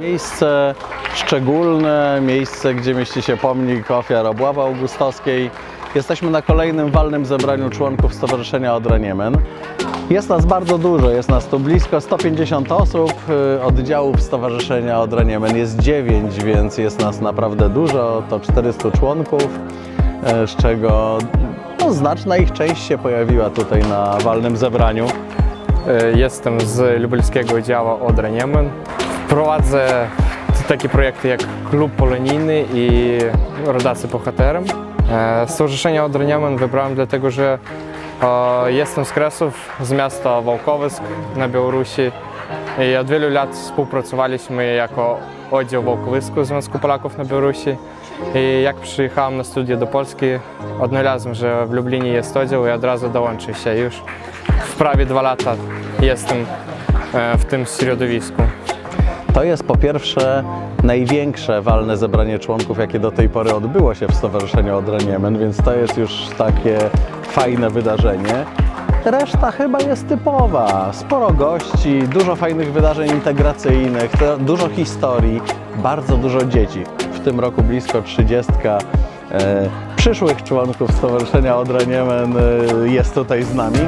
miejsce szczególne, miejsce, gdzie mieści się pomnik ofiar obławy augustowskiej. Jesteśmy na kolejnym walnym zebraniu członków Stowarzyszenia Odra Niemen. Jest nas bardzo dużo, jest nas tu blisko 150 osób. y, Oddziałów Stowarzyszenia Odra Niemen jest 9, więc jest nas naprawdę dużo, to 400 członków, y, z czego no, znaczna ich część się pojawiła tutaj na walnym zebraniu. E, Jestem z lubelskiego działu Odra Niemen. Prowadzę takie projekty jak Klub Polonijny i Rodacy Bohaterem. E, Stowarzyszenie Odra Niemen wybrałem dlatego, że e, jestem z Kresów, z miasta Wałkowysk na Białorusi i od wielu lat współpracowaliśmy jako oddział Wałkowysku Związku Polaków na Białorusi. I jak przyjechałem na studia do Polski, odnalazłem, że w Lublinie jest oddział i od razu dołączył się już w prawie dwa lata jestem e, w tym środowisku. To jest po pierwsze największe walne zebranie członków, jakie do tej pory odbyło się w Stowarzyszeniu Odra Niemen, więc to jest już takie fajne wydarzenie. Reszta chyba jest typowa. Sporo gości, dużo fajnych wydarzeń integracyjnych, dużo historii, bardzo dużo dzieci. W tym roku blisko 30 e, przyszłych członków Stowarzyszenia Odra Niemen e, jest tutaj z nami.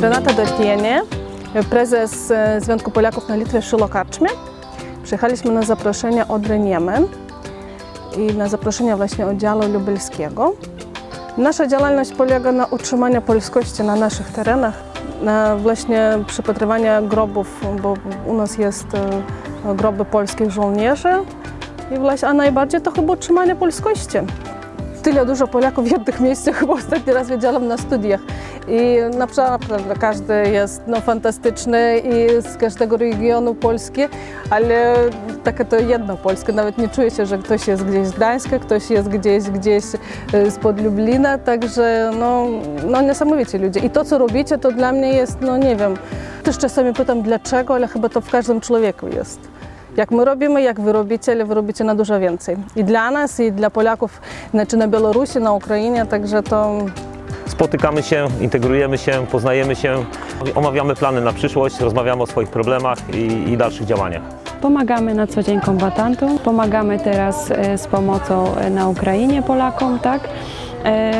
Renata Dortienie, prezes e, Związku Polaków na Litwie Szylo Karczmie. Przyjechaliśmy na zaproszenie Odry Niemen i na zaproszenie właśnie oddziału lubelskiego. Nasza działalność polega na utrzymaniu polskości na naszych terenach, na właśnie przypatrywaniu grobów, bo u nas jest e, groby polskich żołnierzy i właśnie, a najbardziej to chyba utrzymanie polskości. Tyle dużo Polaków w jednych miejscach chyba ostatni raz widziałam na studiach. I naprawdę każdy jest no, fantastyczny i z każdego regionu Polski, ale taka to jedna Polska. Nawet nie czuję się, że ktoś jest gdzieś z Gdańska, ktoś jest gdzieś, gdzieś e, spod Lublina, także no, no niesamowici ludzie. I to, co robicie, to dla mnie jest, no nie wiem, też czasami pytam dlaczego, ale chyba to w każdym człowieku jest. Jak my robimy, jak wy robicie, ale wy robicie na dużo więcej. I dla nas, i dla Polaków, znaczy na Białorusi, na Ukrainie, także to Spotykamy się, integrujemy się, poznajemy się, omawiamy plany na przyszłość, rozmawiamy o swoich problemach i, i dalszych działaniach. Pomagamy na co dzień kombatantom, pomagamy teraz e, z pomocą e, na Ukrainie Polakom, tak?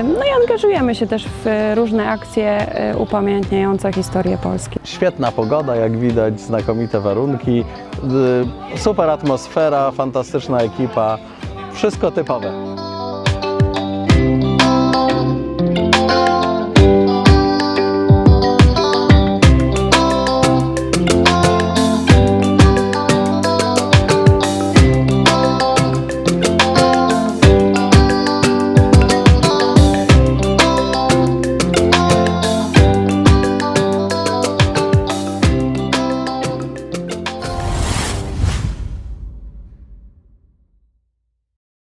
No i angażujemy się też w e, różne akcje e, upamiętniające historię Polski. Świetna pogoda, jak widać, znakomite warunki, super atmosfera, fantastyczna ekipa, wszystko typowe.